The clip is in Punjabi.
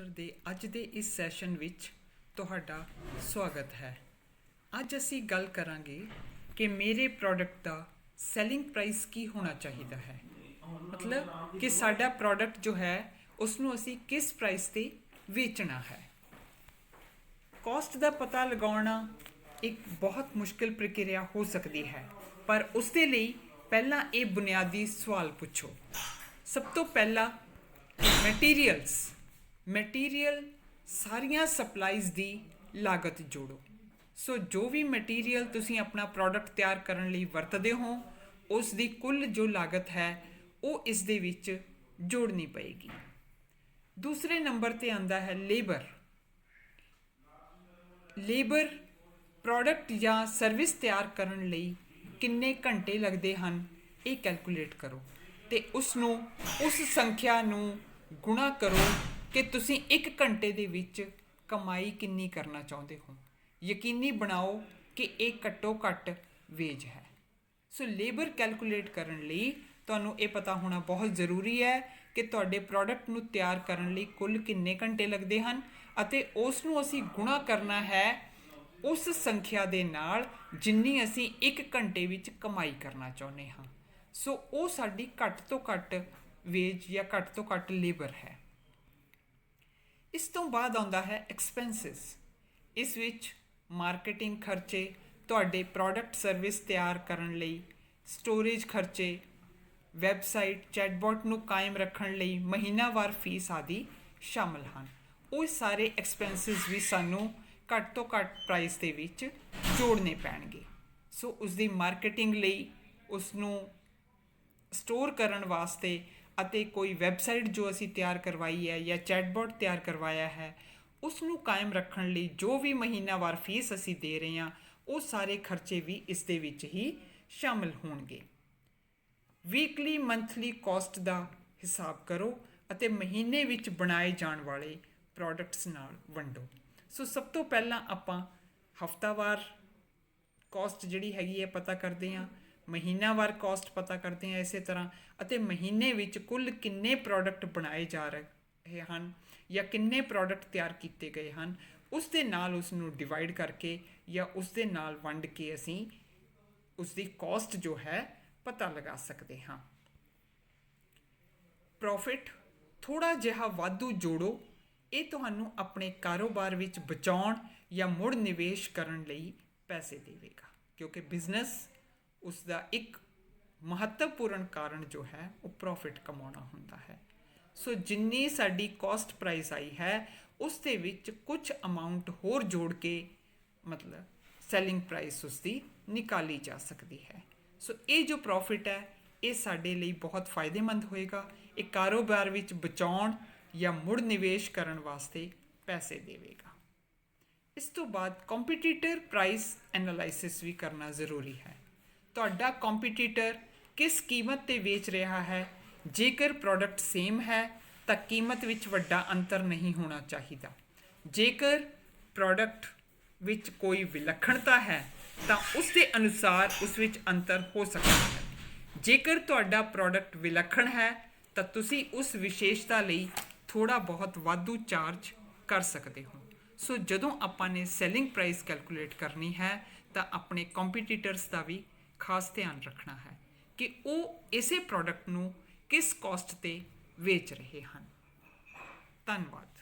ਮਾਸਟਰ ਦੇ ਅੱਜ ਦੇ ਇਸ ਸੈਸ਼ਨ ਵਿੱਚ ਤੁਹਾਡਾ ਸਵਾਗਤ ਹੈ। ਅੱਜ ਅਸੀਂ ਗੱਲ ਕਰਾਂਗੇ ਕਿ ਮੇਰੇ ਪ੍ਰੋਡਕਟ ਦਾ ਸੈਲਿੰਗ ਪ੍ਰਾਈਸ ਕੀ ਹੋਣਾ ਚਾਹੀਦਾ ਹੈ। ਮਤਲਬ ਕਿ ਸਾਡਾ ਪ੍ਰੋਡਕਟ ਜੋ ਹੈ ਉਸ ਨੂੰ ਅਸੀਂ ਕਿਸ ਪ੍ਰਾਈਸ ਤੇ ਵੇਚਣਾ ਹੈ। ਕਾਸਟ ਦਾ ਪਤਾ ਲਗਾਉਣਾ ਇੱਕ ਬਹੁਤ ਮੁਸ਼ਕਿਲ ਪ੍ਰਕਿਰਿਆ ਹੋ ਸਕਦੀ ਹੈ, ਪਰ ਉਸ ਦੇ ਲਈ ਪਹਿਲਾਂ ਇਹ ਬੁਨਿਆਦੀ ਸਵਾਲ ਪੁੱਛੋ। ਸਭ ਤੋਂ ਪਹਿਲਾਂ ਮਟੀਰੀਅਲਸ ਮਟੀਰੀਅਲ ਸਾਰੀਆਂ ਸਪਲਾਈਜ਼ ਦੀ ਲਾਗਤ ਜੋੜੋ। ਸੋ ਜੋ ਵੀ ਮਟੀਰੀਅਲ ਤੁਸੀਂ ਆਪਣਾ ਪ੍ਰੋਡਕਟ ਤਿਆਰ ਕਰਨ ਲਈ ਵਰਤਦੇ ਹੋ ਉਸ ਦੀ ਕੁੱਲ ਜੋ ਲਾਗਤ ਹੈ, ਉਹ ਇਸ ਦੇ ਵਿੱਚ ਜੋੜਨੀ ਪਏਗੀ। ਦੂਸਰੇ ਨੰਬਰ ਤੇ ਆਂਦਾ ਹੈ ਲੇਬਰ ਲੇਬਰ ਪ੍ਰੋਡਕਟ ਜਾਂ ਸਰਵਿਸ ਤਿਆਰ ਕਰਨ ਲਈ ਕਿੰਨੇ ਘੰਟੇ ਲੱਗਦੇ ਹਨ, ਇਹ ਕੈਲਕੂਲੇਟ ਕਰੋ ਤੇ ਉਸ ਨੂੰ ਉਸ ਸੰਖਿਆ ਨੂੰ ਗੁਣਾ ਕਰੋ ਕਿ ਤੁਸੀਂ 1 ਘੰਟੇ ਦੇ ਵਿੱਚ ਕਮਾਈ ਕਿੰਨੀ ਕਰਨਾ ਚਾਹੁੰਦੇ ਹੋ? ਯਕੀਨੀ ਬਣਾਓ ਕਿ ਇਹ ਘੱਟੋ ਘੱਟ ਵੇਜ ਹੈ। ਸੋ ਲੇਬਰ ਕੈਲਕੂਲੇਟ ਕਰਨ ਲਈ ਤੁਹਾਨੂੰ ਇਹ ਪਤਾ ਹੋਣਾ ਬਹੁਤ ਜ਼ਰੂਰੀ ਹੈ ਕਿ ਤੁਹਾਡੇ ਪ੍ਰੋਡਕਟ ਨੂੰ ਤਿਆਰ ਕਰਨ ਲਈ ਕੁੱਲ ਕਿੰਨੇ ਘੰਟੇ ਲੱਗਦੇ ਹਨ ਅਤੇ ਉਸ ਨੂੰ ਅਸੀਂ ਗੁਣਾ ਕਰਨਾ ਹੈ ਉਸ ਸੰਖਿਆ ਦੇ ਨਾਲ ਜਿੰਨੀ ਅਸੀਂ 1 ਘੰਟੇ ਵਿੱਚ ਕਮਾਈ ਕਰਨਾ ਚਾਹੁੰਦੇ ਹਾਂ। ਸੋ ਉਹ ਸਾਡੀ ਘੱਟ ਤੋਂ ਘੱਟ ਵੇਜ ਜਾਂ ਘੱਟ ਤੋਂ ਘੱਟ ਲੇਬਰ ਹੈ। ਇਸ ਤੋਂ ਬਾਅਦ ਆਉਂਦਾ ਹੈ ਐਕਸਪੈਂਸਸ ਇਸ ਵਿੱਚ ਮਾਰਕੀਟਿੰਗ ਖਰਚੇ, ਤੁਹਾਡੇ ਪ੍ਰੋਡਕਟ ਸਰਵਿਸ ਤਿਆਰ ਕਰਨ ਲਈ ਸਟੋਰੇਜ ਖਰਚੇ ਵੈਬਸਾਈਟ ਚੈਟਬੋਟ ਨੂੰ ਕਾਇਮ ਰੱਖਣ ਲਈ ਮਹੀਨਾਵਾਰ ਫੀਸ ਆਦਿ ਸ਼ਾਮਲ ਹਨ। ਉਹ ਸਾਰੇ ਐਕਸਪੈਂਸਸ ਵੀ ਸਾਨੂੰ ਘੱਟ ਤੋਂ ਘੱਟ ਪ੍ਰਾਈਸ ਦੇ ਵਿੱਚ ਜੋੜਨੇ ਪੈਣਗੇ। ਸੋ ਉਸ ਦੀ ਮਾਰਕੀਟਿੰਗ ਲਈ ਉਸ ਨੂੰ ਸਟੋਰ ਕਰਨ ਵਾਸਤੇ ਅਤੇ ਕੋਈ ਵੈਬਸਾਈਟ ਜੋ ਅਸੀਂ ਤਿਆਰ ਕਰਵਾਈ ਹੈ ਜਾਂ ਚੈਟਬੋਟ ਤਿਆਰ ਕਰਵਾਇਆ ਹੈ ਉਸ ਨੂੰ ਕਾਇਮ ਰੱਖਣ ਲਈ ਜੋ ਵੀ ਮਹੀਨਾਵਾਰ ਫੀਸ ਅਸੀਂ ਦੇ ਰਹੇ ਹਾਂ, ਉਹ ਸਾਰੇ ਖਰਚੇ ਵੀ ਇਸ ਦੇ ਵਿੱਚ ਹੀ ਸ਼ਾਮਲ ਹੋਣਗੇ। ਵੀਕਲੀ ਮੰਥਲੀ ਕਾਸਟ ਦਾ ਹਿਸਾਬ ਕਰੋ ਅਤੇ ਮਹੀਨੇ ਵਿੱਚ ਬਣਾਏ ਜਾਣ ਵਾਲੇ ਪ੍ਰੋਡਕਟਸ ਨਾਲ ਵੰਡੋ। ਸੋ ਸਭ ਤੋਂ ਪਹਿਲਾਂ ਆਪਾਂ ਹਫਤਾਵਾਰ ਕਾਸਟ ਜਿਹੜੀ ਹੈਗੀ ਹੈ ਪਤਾ ਕਰਦੇ ਹਾਂ ਮਹੀਨਾਵਾਰ ਕਾਸਟ ਪਤਾ ਕਰਦੇ ਹਾਂ ਇਸੇ ਤਰ੍ਹਾਂ ਅਤੇ ਮਹੀਨੇ ਵਿੱਚ ਕੁੱਲ ਕਿੰਨੇ ਪ੍ਰੋਡਕਟ ਬਣਾਏ ਜਾ ਰਹੇ ਹਨ ਜਾਂ ਕਿੰਨੇ ਪ੍ਰੋਡਕਟ ਤਿਆਰ ਕੀਤੇ ਗਏ ਹਨ, ਉਸ ਦੇ ਨਾਲ ਉਸ ਨੂੰ ਡਿਵਾਈਡ ਕਰਕੇ ਜਾਂ ਉਸ ਦੇ ਨਾਲ ਵੰਡ ਕੇ ਅਸੀਂ ਉਸ ਦੀ ਕਾਸਟ ਜੋ ਹੈ ਪਤਾ ਲਗਾ ਸਕਦੇ ਹਾਂ। ਪ੍ਰੋਫਿਟ ਥੋੜਾ ਜਿਹਾ ਵਾਧੂ ਜੋੜੋ, ਇਹ ਤੁਹਾਨੂੰ ਆਪਣੇ ਕਾਰੋਬਾਰ ਵਿੱਚ ਬਚਾਉਣ ਜਾਂ ਮੁੜ ਨਿਵੇਸ਼ ਕਰਨ ਲਈ ਪੈਸੇ ਦੇਵੇਗਾ, ਕਿਉਂਕਿ ਬਿਜ਼ਨਸ ਉਸ ਦਾ ਇੱਕ ਮਹੱਤਵਪੂਰਨ ਕਾਰਨ ਜੋ ਹੈ, ਉਹ ਪ੍ਰੋਫਿਟ ਕਮਾਉਣਾ ਹੁੰਦਾ ਹੈ। ਸੋ ਜਿੰਨੀ ਸਾਡੀ ਕਾਸਟ ਪ੍ਰਾਈਸ ਆਈ ਹੈ, ਉਸ ਦੇ ਵਿੱਚ ਕੁਝ ਅਮਾਉਂਟ ਹੋਰ ਜੋੜ ਕੇ ਮਤਲਬ ਸੈਲਿੰਗ ਪ੍ਰਾਈਸ ਉਸ ਦੀ ਨਿਕਾਲੀ ਜਾ ਸਕਦੀ ਹੈ। ਸੋ ਇਹ ਜੋ ਪ੍ਰੋਫਿਟ ਹੈ, ਇਹ ਸਾਡੇ ਲਈ ਬਹੁਤ ਫਾਇਦੇਮੰਦ ਹੋਏਗਾ। ਇਹ ਕਾਰੋਬਾਰ ਵਿੱਚ ਬਚਾਉਣ ਜਾਂ ਮੁੜ ਨਿਵੇਸ਼ ਕਰਨ ਵਾਸਤੇ ਪੈਸੇ ਦੇਵੇਗਾ। ਇਸ ਤੋਂ ਬਾਅਦ ਕੰਪੀਟੀਟਰ ਪ੍ਰਾਈਸ ਐਨਾਲਾਈਸਿਸ ਵੀ ਕਰਨਾ ਜ਼ਰੂਰੀ ਹੈ। ਤੁਹਾਡਾ ਕੰਪੀਟੀਟਰ ਕਿਸ ਕੀਮਤ ਤੇ ਵੇਚ ਰਿਹਾ ਹੈ? ਜੇਕਰ ਪ੍ਰੋਡਕਟ ਸੇਮ ਹੈ, ਤਾਂ ਕੀਮਤ ਵਿੱਚ ਵੱਡਾ ਅੰਤਰ ਨਹੀਂ ਹੋਣਾ ਚਾਹੀਦਾ। ਜੇਕਰ ਪ੍ਰੋਡਕਟ ਵਿੱਚ ਕੋਈ ਵਿਲੱਖਣਤਾ ਹੈ, ਤਾਂ ਉਸ ਦੇ ਅਨੁਸਾਰ ਉਸ ਵਿੱਚ ਅੰਤਰ ਹੋ ਸਕਦਾ ਹੈ। ਜੇਕਰ ਤੁਹਾਡਾ ਪ੍ਰੋਡਕਟ ਵਿਲੱਖਣ ਹੈ, ਤਾਂ ਤੁਸੀਂ ਉਸ ਵਿਸ਼ੇਸ਼ਤਾ ਲਈ ਥੋੜਾ ਬਹੁਤ ਵਾਧੂ ਚਾਰਜ ਕਰ ਸਕਦੇ ਹੋ। ਸੋ ਜਦੋਂ ਆਪਾਂ ਨੇ ਸੈਲਿੰਗ ਪ੍ਰਾਈਸ ਕੈਲਕੂਲੇਟ ਕਰਨੀ ਹੈ, ਤਾਂ ਆਪਣੇ ਕੰਪੀਟੀਟਰਸ ਦਾ ਵੀ ਖਾਸ ਧਿਆਨ ਰੱਖਣਾ ਹੈ ਕਿ ਉਹ ਇਸੇ ਪ੍ਰੋਡਕਟ ਨੂੰ ਕਿਸ ਕਾਸਟ ਤੇ ਵੇਚ ਰਹੇ ਹਨ। ਧੰਨਵਾਦ।